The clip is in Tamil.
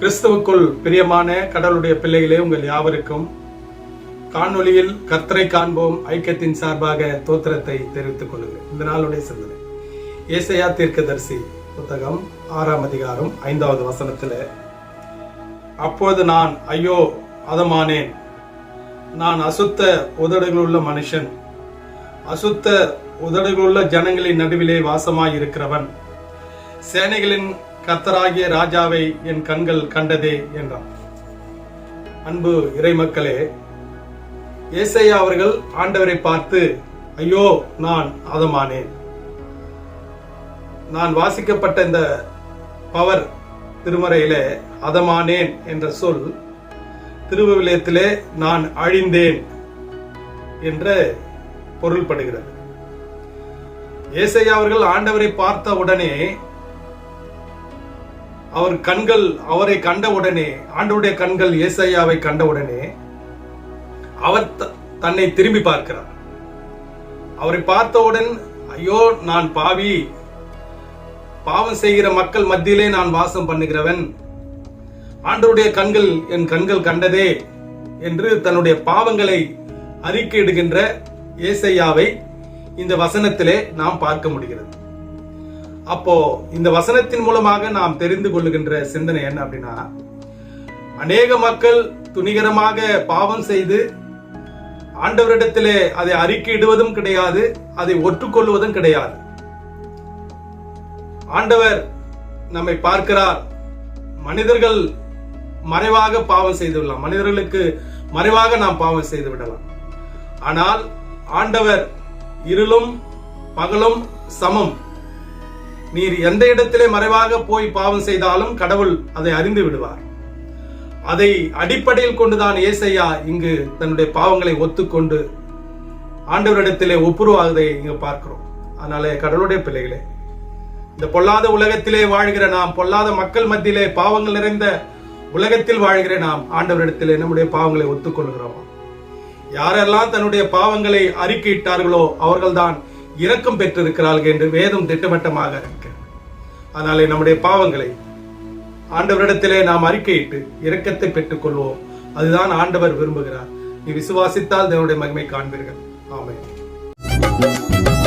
கிறிஸ்துவுக்குள் பிரியமான கடவுளுடைய பிள்ளைகளே உங்கள் யாவருக்கும் காணொலியில் கர்த்தரை காண்போம். ஐக்கியத்தின் சார்பாக தோத்திரத்தை தெரிவித்துக் கொள்ளுங்கள் இந்த நாளுடைய சிந்தனை. ஏசையா தீர்க்கதரிசி புத்தகம் ஆறாம் அதிகாரம் ஐந்தாவது வசனத்தில் அப்போது நான் ஐயோ அதமானேன். நான் அசுத்த உதடுகளுள்ள மனுஷன். அசுத்த உதடுகளுள்ள ஜனங்களின் நடுவிலே வாசமாய் இருக்கிறவன் சேனைகளின் கர்த்தராகிய ராஜாவை என் கண்கள் கண்டதே என்றான் அன்பு இறைமக்களே ஏசையா அவர்கள் ஆண்டவரை பார்த்து ஐயோ நான் அதமானேன் நான் வாசிக்கப்பட்ட இந்த பவர் திருமறையிலே அதமானேன் என்ற சொல் திருவிவிலியத்திலே நான் அழிந்தேன் என்று பொருள்படுகிறது. ஏசையா அவர்கள் ஆண்டவரை பார்த்த உடனே அவர் கண்கள் அவரை கண்டவுடனே ஆண்டவருடைய கண்கள் ஏசையாவை கண்டவுடனே அவர் த- தன்னை திரும்பி பார்க்கிறார். அவரை பார்த்தவுடன் ஐயோ நான் பாவி. பாவம் செய்கிற மக்கள் மத்தியிலே நான் வாசம் பண்ணுகிறவன். ஆண்டருடைய கண்கள் என் கண்கள் கண்டதே என்று தன்னுடைய பாவங்களை அறிக்கையிடுகின்ற ஏசையாவை இந்த வசனத்திலே நாம் பார்க்க முடிகிறது. அப்போ இந்த வசனத்தின் மூலமாக நாம் தெரிந்து கொள்ளுகின்ற சிந்தனை என்ன அப்படின்னா அநேக மக்கள் துணிகரமாக பாவம் செய்து ஆண்டவரிடத்திலே அதை அறிக்கையிடுவதும் கிடையாது அதை ஒற்றுக்கொள்வதும் கிடையாது. ஆண்டவர் நம்மை பார்க்கிறார். மனிதர்கள் மறைவாக பாவம் செய்து விடலாம். மனிதர்களுக்கு மறைவாக நாம் பாவம் செய்து விடலாம். ஆனால் ஆண்டவர் இருளும் பகலும் சமம். நீர் எந்த இடத்திலே மறைவாக போய் பாவம் செய்தாலும் கடவுள் அதை அறிந்து விடுவார். அதை அடிப்படையில் கொண்டுதான் ஏசையா இங்கு தன்னுடைய பாவங்களை ஒத்துக்கொண்டு ஆண்டவரிடத்திலே ஒப்புருவாகுதை இங்கு பார்க்கிறோம். அதனாலே கடவுளுடைய பிள்ளைகளே இந்த பொல்லாத உலகத்திலே வாழ்கிற நாம் பொல்லாத மக்கள் மத்தியிலே பாவங்கள் நிறைந்த உலகத்தில் வாழ்கிற நாம் ஆண்டவரிடத்திலே நம்முடைய பாவங்களை ஒத்துக்கொள்கிறோம்? யாரெல்லாம் தன்னுடைய பாவங்களை அறிக்கையிட்டார்களோ அவர்கள்தான் இரக்கம் பெற்றிருக்கிறார்கள் என்று வேதம் திட்டவட்டமாக இருக்கிறது அதனாலே நம்முடைய பாவங்களை ஆண்டவரிடத்திலே நாம் அறிக்கையிட்டு இரக்கத்தை பெற்றுக் கொள்வோம் அதுதான் ஆண்டவர் விரும்புகிறார். நீ விசுவாசித்தால் தேவனுடைய மகிமை காண்பீர்கள். ஆமென்.